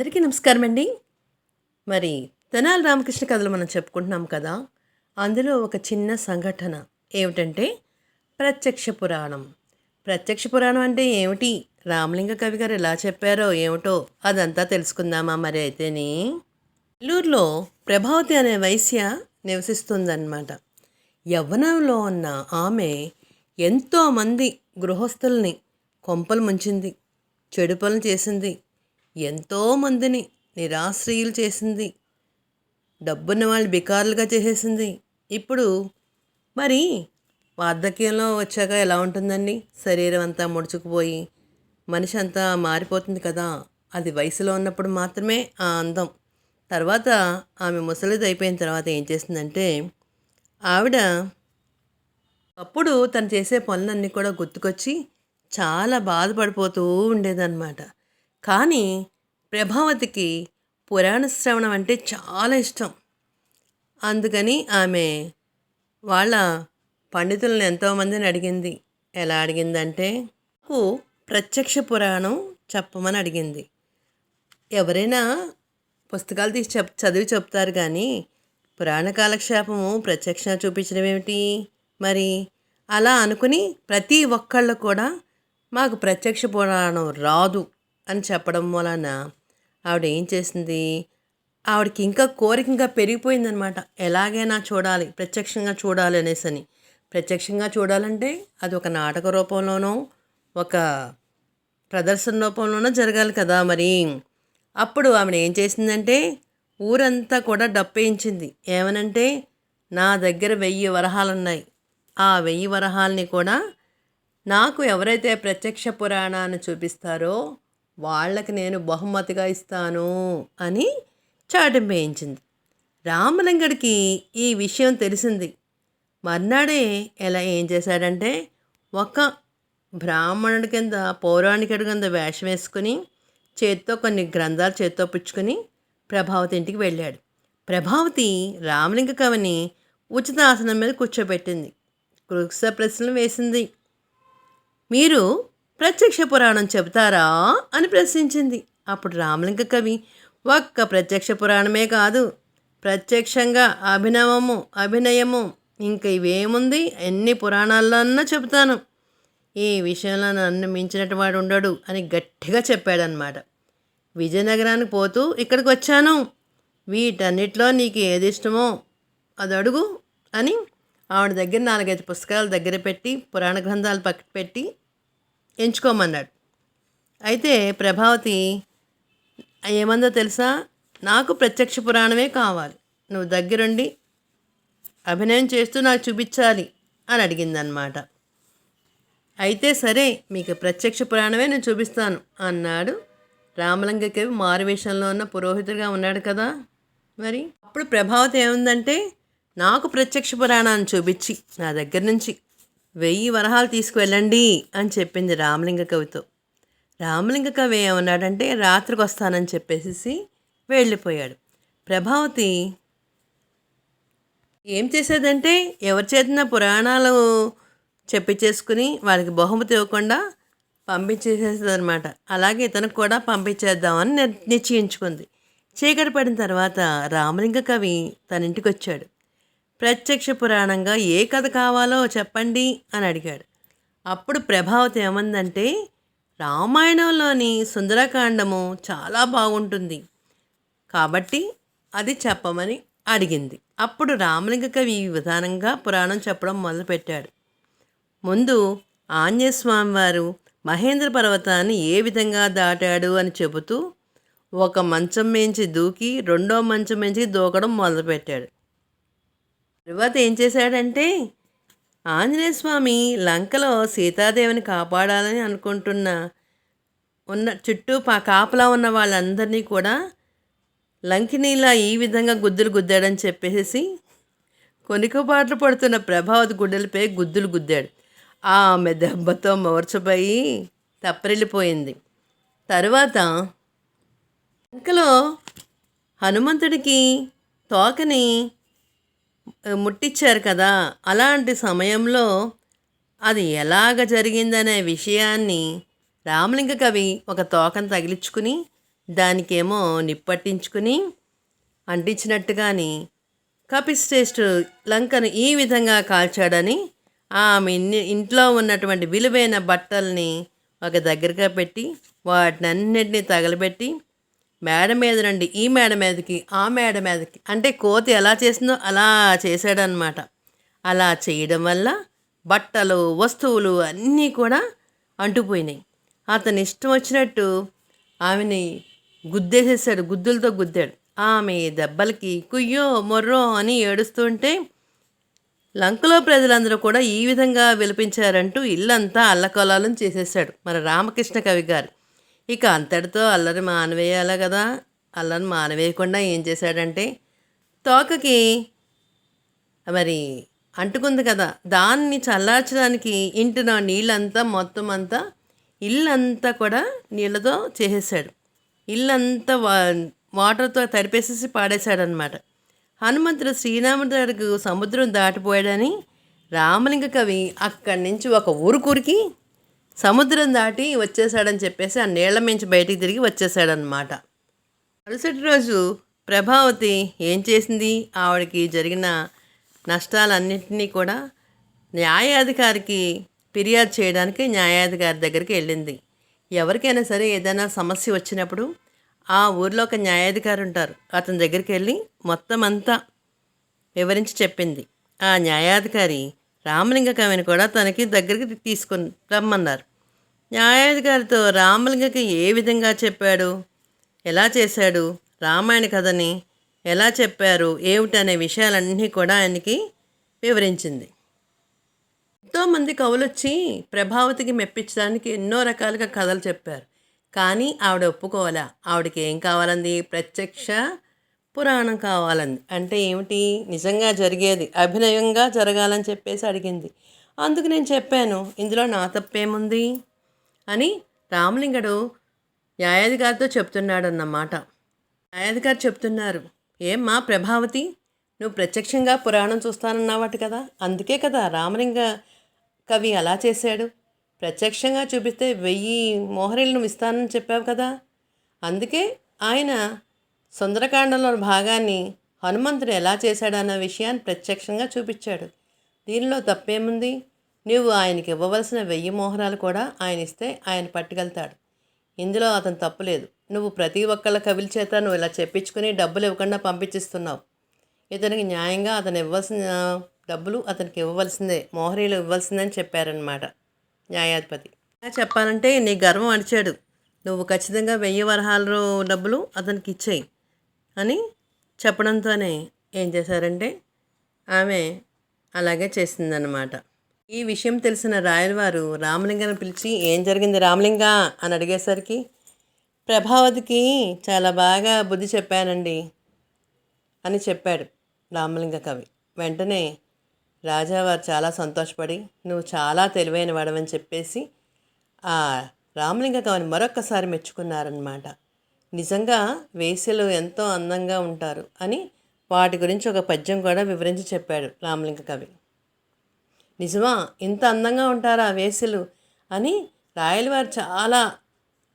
అందరికీ నమస్కారం అండి మరి తెనాలి రామకృష్ణ కథలు మనం చెప్పుకుంటున్నాం కదా అందులో ఒక చిన్న సంఘటన ఏమిటంటే ప్రత్యక్ష పురాణం. ప్రత్యక్ష పురాణం అంటే ఏమిటి? రామలింగ కవి గారు ఎలా చెప్పారో ఏమిటో అదంతా తెలుసుకుందామా మరి అయితేని? నెల్లూరులో ప్రభావతి అనే వైశ్య నివసిస్తుందన్నమాట. యవ్వనంలో ఉన్న ఆమె ఎంతోమంది గృహస్థుల్ని కొంపలు ముంచింది చెడు పనులు చేసింది ఎంతోమందిని నిరాశ్రయులు చేసింది. డబ్బున్న వాళ్ళు బికారులుగా చేసేసింది. ఇప్పుడు మరి వార్ధక్యంలో వచ్చాక ఎలా ఉంటుందండి? శరీరం అంతా ముడుచుకుపోయి మనిషి అంతా మారిపోతుంది కదా. అది వయసులో ఉన్నప్పుడు మాత్రమే ఆ అందం. తర్వాత ఆమె ముసలిది అయిపోయిన తర్వాత ఏం చేసిందంటే ఆవిడ అప్పుడు తను చేసే పనులన్నీ కూడా గుర్తుకొచ్చి చాలా బాధపడిపోతూ ఉండేదన్నమాట. కానీ ప్రభావతికి పురాణ శ్రవణం అంటే చాలా ఇష్టం. అందుకని ఆమె వాళ్ళ పండితులను ఎంతోమందిని అడిగింది. ఎలా అడిగిందంటే నాకు ప్రత్యక్ష పురాణం చెప్పమని అడిగింది. ఎవరైనా పుస్తకాలు తీసి చెప్ చదివి చెప్తారు కానీ పురాణ కాలక్షేపము ప్రత్యక్ష చూపించడం ఏమిటి? మరి అలా అనుకుని ప్రతి ఒక్కళ్ళు కూడా మాకు ప్రత్యక్ష పురాణం రాదు. అని చెప్పడం వలన ఆవిడ ఏం చేసింది? ఆవిడకి ఇంకా కోరిక ఇంకా పెరిగిపోయిందనమాట ఎలాగైనా చూడాలి ప్రత్యక్షంగా చూడాలి అనేసి అని ప్రత్యక్షంగా చూడాలంటే అది ఒక నాటక రూపంలోనో ఒక ప్రదర్శన రూపంలోనో జరగాలి కదా మరి. అప్పుడు ఆవిడ ఏం చేసిందంటే ఊరంతా కూడా డప్పేయించింది. ఏమనంటే నా దగ్గర వెయ్యి వరహాలు ఉన్నాయి ఆ వెయ్యి వరహాలని కూడా నాకు ఎవరైతే ప్రత్యక్ష పురాణాన్ని చూపిస్తారో వాళ్ళకి నేను బహుమతిగా ఇస్తాను అని చాటం వేయించింది. రామలింగడికి ఈ విషయం తెలిసింది. మర్నాడే ఎలా ఏం చేశాడంటే ఒక బ్రాహ్మణుడి కింద పౌరాణికుడి కింద వేషం వేసుకుని చేత్తో కొన్ని గ్రంథాలు చేత్తో పుచ్చుకొని ప్రభావతి ఇంటికి వెళ్ళాడు. ప్రభావతి రామలింగ కవిని ఉచిత ఆసనం మీద కూర్చోబెట్టింది. కృష్ణ ప్రశ్నలు వేసింది. మీరు ప్రత్యక్ష పురాణం చెబుతారా అని ప్రశ్నించింది. అప్పుడు రామలింగ కవి ఒక్క ప్రత్యక్ష పురాణమే కాదు ప్రత్యక్షంగా అభినవము అభినయము ఇంక ఇవేముంది? ఎన్ని పురాణాల్లోన్నా చెబుతాను. ఈ విషయంలో నన్ను మించినట్టు వాడు ఉండడు అని గట్టిగా చెప్పాడనమాట విజయనగరానికి పోతూ ఇక్కడికి వచ్చాను వీటన్నిటిలో నీకు ఏది ఇష్టమో అది అడుగు అని ఆవిడ దగ్గర నాలుగైదు పుస్తకాలు దగ్గర పెట్టి పురాణ గ్రంథాలు పక్కన పెట్టి ఎంచుకోమన్నాడు అయితే ప్రభావతి ఏమందో తెలుసా? నాకు ప్రత్యక్ష పురాణమే కావాలి. నువ్వు దగ్గరుండి అభినయం చేస్తూ నాకు చూపించాలి అని అడిగిందనమాట అయితే సరే మీకు ప్రత్యక్ష పురాణమే నేను చూపిస్తాను అన్నాడు. రామలింగ కవి మారువేషంలో ఉన్న పురోహితుడిగా ఉన్నాడు కదా మరి? అప్పుడు ప్రభావతి ఏముందంటే నాకు ప్రత్యక్ష పురాణాన్ని చూపించి నా దగ్గర నుంచి వెయ్యి వరహాలు తీసుకువెళ్ళండి అని చెప్పింది రామలింగ కవితో. రామలింగ కవి ఏమన్నాడంటే రాత్రికి వస్తానని చెప్పేసి వెళ్ళిపోయాడు. ప్రభావతి ఏం చేసేదంటే ఎవరి చేతిన పురాణాలు చెప్పించేసుకుని వాళ్ళకి బహుమతి ఇవ్వకుండా పంపించేసేదనమాట అలాగే ఇతనికి కూడా పంపించేద్దామని నిర్ నిశ్చయించుకుంది. చీకటి పడిన తర్వాత రామలింగ కవి తన ఇంటికి వచ్చాడు ప్రత్యక్ష పురాణంగా ఏ కథ కావాలో చెప్పండి అని అడిగాడు. అప్పుడు ప్రభావతి ఏమందంటే రామాయణంలోని సుందరకాండము చాలా బాగుంటుంది. కాబట్టి అది చెప్పమని అడిగింది. అప్పుడు రామలింగ కవి ఈ విధానంగా పురాణం చెప్పడం మొదలుపెట్టాడు. ముందు ఆంజనేయస్వామి వారు మహేంద్ర పర్వతాన్ని ఏ విధంగా దాటాడు అని చెబుతూ ఒక మంచం మించి దూకి రెండో మంచం మించి దూకడం మొదలుపెట్టాడు. తరువాత ఏం చేశాడంటే ఆంజనేయ స్వామి లంకలో సీతాదేవిని కాపాడాలని అనుకుంటున్న ఉన్న చుట్టూ పా కాపలా ఉన్న వాళ్ళందరినీ కూడా లంకినీలా ఈ విధంగా గుద్దులు గుద్దాడని చెప్పేసి కొనికపాట్లు పడుతున్న ప్రభావతి గుడ్డలపై గుద్దులు గుద్దాడు. ఆమె దెబ్బతో మోర్చపోయి తప్పరిల్లిపోయింది తరువాత లంకలో హనుమంతుడికి తోకని ముట్టించారు కదా. అలాంటి సమయంలో అది ఎలాగ జరిగిందనే విషయాన్ని రామలింగ కవి ఒక తోకను తగిలించుకుని దానికేమో నిప్పట్టించుకుని అంటించినట్టుగాని కపిశ్రేష్ఠుడు లంకను ఈ విధంగా కాల్చాడని ఆమె ఇన్ని- ఇంట్లో ఉన్నటువంటి విలువైన బట్టల్ని ఒక దగ్గరగా పెట్టి వాటినన్నిటినీ తగలబెట్టి మేడ మీద నుండి ఈ మేడ మీదకి ఆ మేడ మీదకి. అంటే కోతి ఎలా చేసిందో అలా చేశాడనమాట. అలా చేయడం వల్ల బట్టలు వస్తువులు అన్నీ కూడా అంటుపోయినాయి అతని ఇష్టం వచ్చినట్టు ఆమెని గుద్దేసేసాడు గుద్దులతో గుద్దాడు. ఆమె దెబ్బలకి కుయ్యో మొర్రో అని ఏడుస్తుంటే లంకలో ప్రజలందరూ కూడా ఈ విధంగా విలపించారంటూ ఇల్లంతా అల్లకొలాలను చేసేసాడు మన రామకృష్ణ కవి గారు. ఇక అంతటితో అల్లరి మానవేయాల కదా? అల్లరి మానవేయకుండా ఏం చేశాడంటే తోకకి మరి అంటుకుంది కదా దాన్ని చల్లార్చడానికి ఇంటిన నీళ్ళంతా మొత్తం అంతా ఇల్లంతా కూడా నీళ్ళతో చేసేసాడు ఇల్లంతా వా వాటర్తో తడిపేసేసి పాడేశాడనమాట హనుమంతుడు శ్రీరాముడి దగ్గరకు సముద్రం దాటిపోయాడని రామలింగ కవి అక్కడి నుంచి ఒక ఊరుకూరికి సముద్రం దాటి వచ్చేసాడని చెప్పేసి ఆ నీళ్ళ మించి బయటికి తిరిగి వచ్చేసాడనమాట మరుసటి రోజు ప్రభావతి ఏం చేసింది? ఆవిడకి జరిగిన నష్టాలన్నింటినీ కూడా న్యాయాధికారికి ఫిర్యాదు చేయడానికి న్యాయాధికారి దగ్గరికి వెళ్ళింది. ఎవరికైనా సరే ఏదైనా సమస్య వచ్చినప్పుడు ఆ ఊర్లో ఒక న్యాయాధికారి ఉంటారు. అతని దగ్గరికి వెళ్ళి మొత్తం అంతా వివరించి చెప్పింది. ఆ న్యాయాధికారి రామలింగ కవిని కూడా తనకి దగ్గరికి తీసుకొని రమ్మన్నారు. న్యాయాధికారితో రామలింగకి ఏ విధంగా చెప్పాడు? ఎలా చేశాడు? రామాయణ కథని ఎలా చెప్పారు? ఏమిటనే విషయాలన్నీ కూడా ఆయనకి వివరించింది. ఎంతోమంది కవులు వచ్చి ప్రభావతికి మెప్పించడానికి ఎన్నో రకాలుగా కథలు చెప్పారు. కానీ ఆవిడ ఒప్పుకోవాలా? ఆవిడకి ఏం కావాలంది? ప్రత్యక్ష పురాణం కావాలంది అంటే ఏమిటి? నిజంగా జరిగేది. అభినయంగా జరగాలని చెప్పేసి అడిగింది. అందుకు నేను చెప్పాను ఇందులో నా తప్పేముంది? అని రామలింగడు న్యాయాధికారితో చెప్తున్నాడు అన్నమాట న్యాయాధికారి చెప్తున్నారు ఏమ్మా ప్రభావతి నువ్వు ప్రత్యక్షంగా పురాణం చూస్తానన్నావాట కదా? అందుకే కదా రామలింగ కవి అలా చేశాడు. ప్రత్యక్షంగా చూపిస్తే వెయ్యి మోహరీలు నువ్వు ఇస్తానని చెప్పావు కదా? అందుకే ఆయన సుందరకాండంలో భాగాన్ని హనుమంతుడు ఎలా చేశాడన్న విషయాన్ని ప్రత్యక్షంగా చూపించాడు. దీనిలో తప్పేముంది? నువ్వు ఆయనకి ఇవ్వవలసిన వెయ్యి మోహరాలు కూడా ఆయన ఇస్తే ఆయన పట్టుకెళ్తాడు. ఇందులో అతను తప్పులేదు. నువ్వు ప్రతి ఒక్కళ్ళ కవిల చేత నువ్వు ఇలా చెప్పించుకుని డబ్బులు ఇవ్వకుండా పంపించిస్తున్నావు. ఇతనికి న్యాయంగా అతను ఇవ్వాల్సిన డబ్బులు అతనికి ఇవ్వవలసిందే. మోహరీలు ఇవ్వాల్సిందని చెప్పారనమాట న్యాయాధిపతి. ఇలా చెప్పాలంటే నీ గర్వం అడిచాడు నువ్వు ఖచ్చితంగా వెయ్యి వరహాల డబ్బులు అతనికి ఇచ్చేయి. అని చెప్పడంతోనే ఏం చేశారంటే ఆమె అలాగే చేసిందనమాట ఈ విషయం తెలిసిన రాయలవారు రామలింగాన్ని పిలిచి ఏం జరిగింది రామలింగ? అని అడిగేసరికి ప్రభావతికి చాలా బాగా బుద్ధి చెప్పానండి అని చెప్పాడు రామలింగ కవి. వెంటనే రాజావారు చాలా సంతోషపడి నువ్వు చాలా తెలివైన వాడవని చెప్పేసి ఆ రామలింగ కవిని మరొక్కసారి మెచ్చుకున్నారనమాట నిజంగా వేసెలు ఎంతో అందంగా ఉంటారు అని వాటి గురించి ఒక పద్యం కూడా వివరించి చెప్పాడు రామలింగ కవి. నిజమా? ఇంత అందంగా ఉంటారా వేసెలు అని రాయలవారు చాలా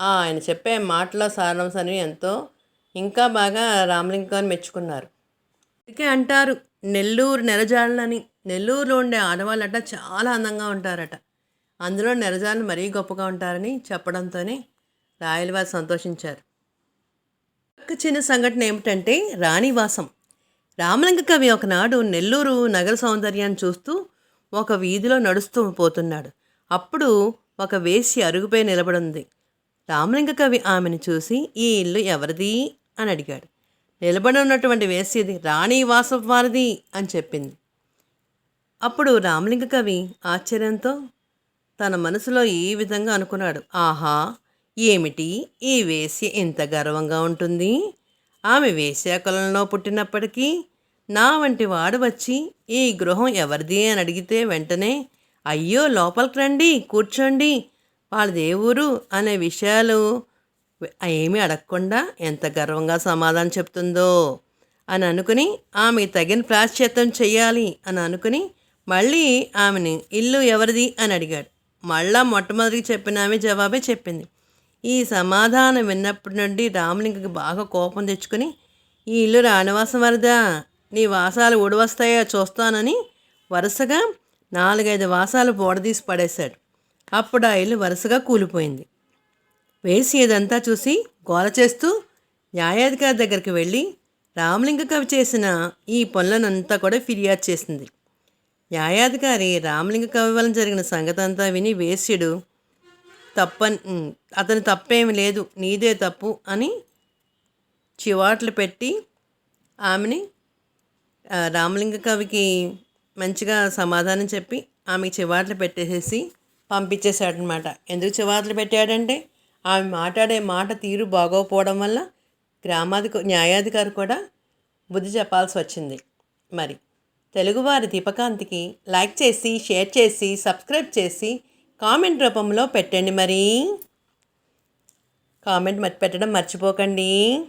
ఆయన చెప్పే మాటల సారాంశాన్ని ఎంతో ఇంకా బాగా రామలింగాన్ని మెచ్చుకున్నారు. అందుకే అంటారు నెల్లూరు నెరజాళ్ళని నెల్లూరులో ఉండే ఆడవాళ్ళట చాలా అందంగా ఉంటారట. అందులో నెరజాళ్ళు మరీ గొప్పగా ఉంటారని చెప్పడంతోనే రాయలవారు సంతోషించారు. చిన్న సంఘటన ఏమిటంటే రాణివాసం. రామలింగ కవి ఒకనాడు నెల్లూరు నగర సౌందర్యాన్ని చూస్తూ ఒక వీధిలో నడుస్తూ పోతున్నాడు. అప్పుడు ఒక వేసి అరుగుపై నిలబడింది. రామలింగ కవి ఆమెను చూసి ఈ ఇల్లు ఎవరిది? అని అడిగాడు. నిలబడి ఉన్నటువంటి వేసిది రాణి వాసం వారిది అని చెప్పింది. అప్పుడు రామలింగ కవి ఆశ్చర్యంతో తన మనసులో ఈ విధంగా అనుకున్నాడు. ఆహా! ఏమిటి ఈ వేశ్య ఇంత గర్వంగా ఉంటుంది? ఆమె వేశ్యాకులంలో పుట్టినప్పటికీ నా వంటి వాడు వచ్చి ఈ గృహం ఎవరిది అని అడిగితే వెంటనే అయ్యో లోపలికి రండి కూర్చోండి వాళ్ళది ఏ ఊరు అనే విషయాలు ఏమీ అడగకుండా ఎంత గర్వంగా సమాధానం చెప్తుందో అని అనుకుని ఆమె తగిన ప్రాశ్చిత్తం చెయ్యాలి అని అనుకుని మళ్ళీ ఆమెని ఇల్లు ఎవరిది? అని అడిగాడు. మళ్ళా మొట్టమొదటికి చెప్పిన ఆమె జవాబే చెప్పింది. ఈ సమాధానం విన్నప్పటి నుండి రామలింగకి బాగా కోపం తెచ్చుకొని ఈ ఇల్లు రాణివాసం వరదా? నీ వాసాలు ఊడవస్తాయో? చూస్తానని వరుసగా నాలుగైదు వాసాలు బోడదీసి పడేశాడు. అప్పుడు ఆ ఇల్లు వరుసగా కూలిపోయింది. వేసి ఇదంతా చూసి గోల చేస్తూ న్యాయాధికారి దగ్గరికి వెళ్ళి రామలింగ కవి చేసిన ఈ పనులనంతా కూడా ఫిర్యాదు చేసింది. న్యాయాధికారి రామలింగ కవి వలన జరిగిన సంగతి అంతా విని వేశ్యుడు తప్పని అతని తప్పేమి లేదు నీదే తప్పు అని చివాట్లు పెట్టి ఆమెని రామలింగ కవికి మంచిగా సమాధానం చెప్పి ఆమెకి చివాట్లు పెట్టేసేసి పంపించేశాడనమాట ఎందుకు చివాట్లు పెట్టాడంటే ఆమె మాట్లాడే మాట తీరు బాగోకపోవడం వల్ల గ్రామాధిక న్యాయాధికారి కూడా బుద్ధి చెప్పాల్సి వచ్చింది. మరి తెలుగువారి దీపకాంతికి లైక్ చేసి షేర్ చేసి సబ్స్క్రైబ్ చేసి కామెంట్ రూపంలో పెట్టండి మరి. కామెంట్ మర్చి పెట్టడం మర్చిపోకండి.